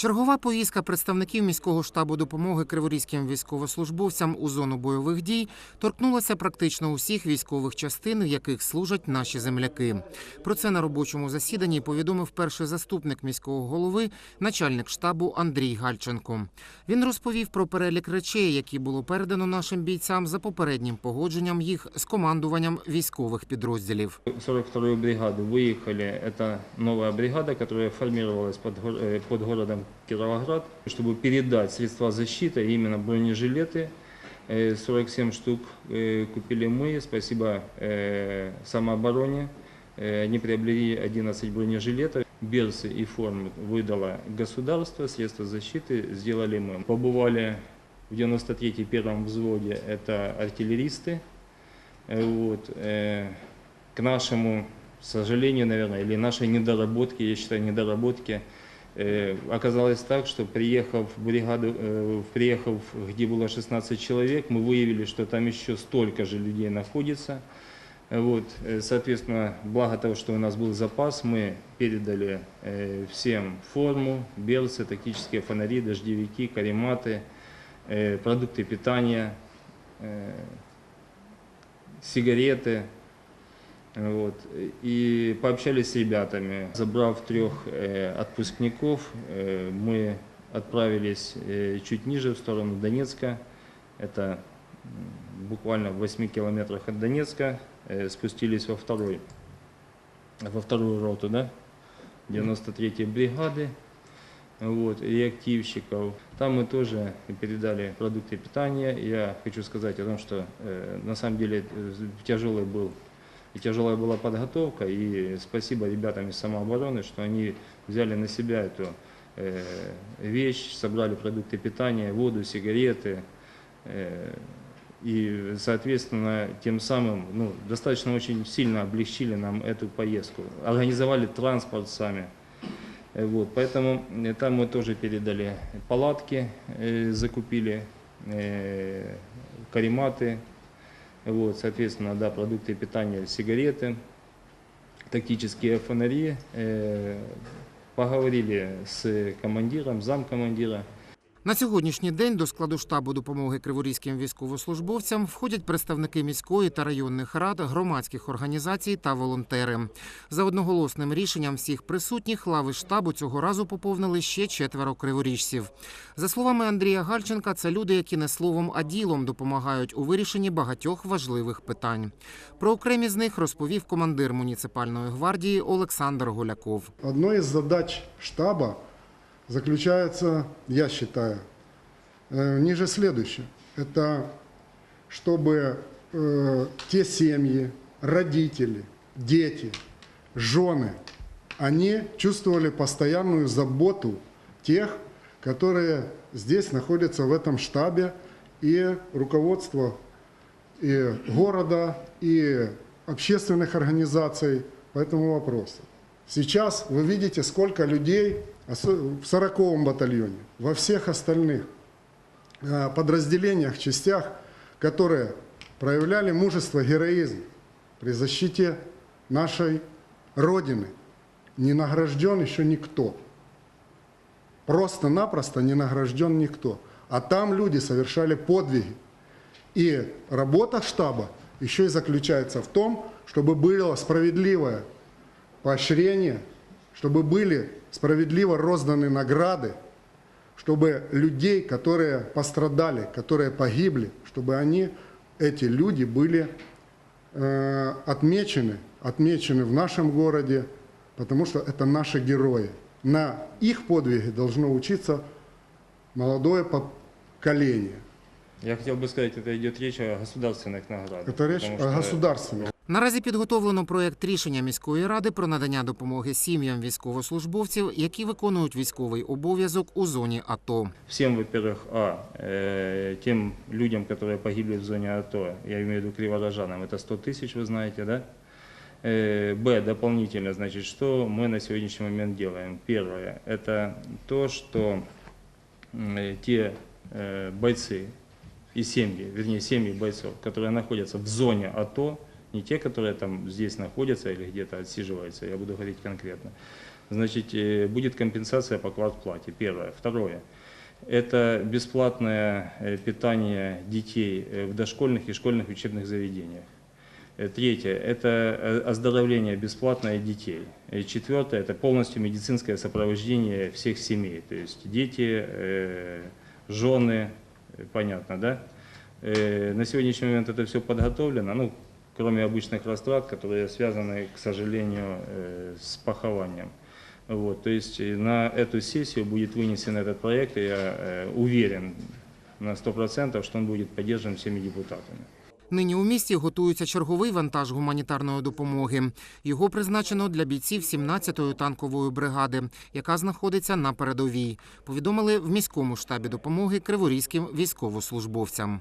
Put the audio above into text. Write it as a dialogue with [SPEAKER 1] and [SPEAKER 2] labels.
[SPEAKER 1] Чергова поїздка представників міського штабу допомоги криворізьким військовослужбовцям у зону бойових дій торкнулася практично усіх військових частин, в яких служать наші земляки. Про це на робочому засіданні повідомив перший заступник міського голови, начальник штабу Андрій Гальченко. Він розповів про перелік речей, які було передано нашим бійцям за попереднім погодженням їх з командуванням військових підрозділів.
[SPEAKER 2] 42-ю бригаду выехали. Это новая бригада, которая формировалась под, гор- э, под городом Кировоград, чтобы передать средства защиты, именно бронежилеты. Э, 47 штук э, купили мы, спасибо э, самообороне. Э, Они приобрели 11 бронежилетов. Берцы и формы выдало государство, средства защиты сделали мы. Побывали в 93-й первом взводе, это артиллеристы. Э, Вот, э, к нашему сожалению, наверное, или нашей недоработке, я считаю, недоработке, э, оказалось так, что приехав в бригаду, э, приехав, где было 16 человек, мы выявили, что там еще столько же людей находится. Э, Вот, э, соответственно, благо того, что у нас был запас, мы передали э, всем форму, берцы, тактические фонари, дождевики, карематы, э, продукты питания, э, сигареты. Вот. И пообщались с ребятами. Забрав трех э, отпускников, э, мы отправились э, чуть ниже, в сторону Донецка. Это буквально в 8 километрах от Донецка. Э, спустились во второй, во вторую роту, да, 93-й бригады вот, реактивщиков. Там мы тоже передали продукты питания. Я хочу сказать о том, что э, на самом деле э, тяжелый был и тяжелая была подготовка. И спасибо ребятам из самообороны, что они взяли на себя эту э, вещь, собрали продукты питания, воду, сигареты. э, и, соответственно, тем самым ну, достаточно очень сильно облегчили нам эту поездку. Организовали транспорт сами. Э, Вот, поэтому э, там мы тоже передали палатки, э, закупили э, карематы, вот, соответственно, да, продукты питания, сигареты, тактические фонари. Э, поговорили с командиром, замкомандира.
[SPEAKER 1] На сьогоднішній день до складу штабу допомоги криворізьким військовослужбовцям входять представники міської та районних рад, громадських організацій та волонтери. За одноголосним рішенням всіх присутніх лави штабу цього разу поповнили ще четверо криворіжців. За словами Андрія Гальченка, це люди, які не словом, а ділом допомагають у вирішенні багатьох важливих питань. Про окремі з них розповів командир муніципальної гвардії Олександр Голяков.
[SPEAKER 3] Одной из задач штаба заключается, я считаю, э, ниже следующее. Это чтобы э, те семьи, родители, дети, жены, они чувствовали постоянную заботу тех, которые здесь находятся в этом штабе, и руководство и города, и общественных организаций по этому вопросу. Сейчас вы видите, сколько людей в 40-м батальоне, во всех остальных э, подразделениях, частях, которые проявляли мужество, героизм при защите нашей Родины. Не награжден еще никто. Просто-напросто не награжден никто. А там люди совершали подвиги. И работа штаба еще и заключается в том, чтобы было справедливое поощрение, чтобы были справедливо розданы награды, чтобы людей, которые пострадали, которые погибли, чтобы они, эти люди были э, отмечены, отмечены в нашем городе, потому что это наши герои. На их подвиге должно учиться молодое поколение.
[SPEAKER 2] Я хотел бы сказать, это идет речь о государственных наградах.
[SPEAKER 3] Это речь о
[SPEAKER 2] что
[SPEAKER 3] государственном.
[SPEAKER 1] Наразі підготовлено проєкт рішення міської ради про надання допомоги сім'ям військовослужбовців, які виконують військовий обов'язок у зоні АТО.
[SPEAKER 2] Всем, во-первых, а, э, тем людям, которые погибли в зоне АТО, я имею в виду криворожанам, это 100 тысяч, вы знаете, да? Э, Б, дополнительно, значит, что мы на сегодняшний момент делаем? Первое, это то, что м, э, те э, бойцы и семьи, вернее, семьи бойцов, которые находятся в зоне АТО, не те, которые там здесь находятся или где-то отсиживаются, я буду говорить конкретно, Значит, э, будет компенсация по квартплате. Первое. Второе. Это бесплатное э, питание детей э, в дошкольных и школьных учебных заведениях. Третье – это оздоровление бесплатное детей. Четвертое – это полностью медицинское сопровождение всех семей, то есть дети, жены, понятно, да? На сегодняшний момент это все подготовлено, ну, кроме обычных растрат, которые связаны, к сожалению, э, с похованием. Вот, то есть э, на эту сессию будет вынесен этот проект, и я э, уверен на 100%, что он будет поддержан всеми депутатами.
[SPEAKER 1] Нині у місті готується черговий вантаж гуманітарної допомоги. Його призначено для бійців 17-ї танкової бригади, яка знаходиться на передовій. Повідомили в міському штабі допомоги криворізьким військовослужбовцям.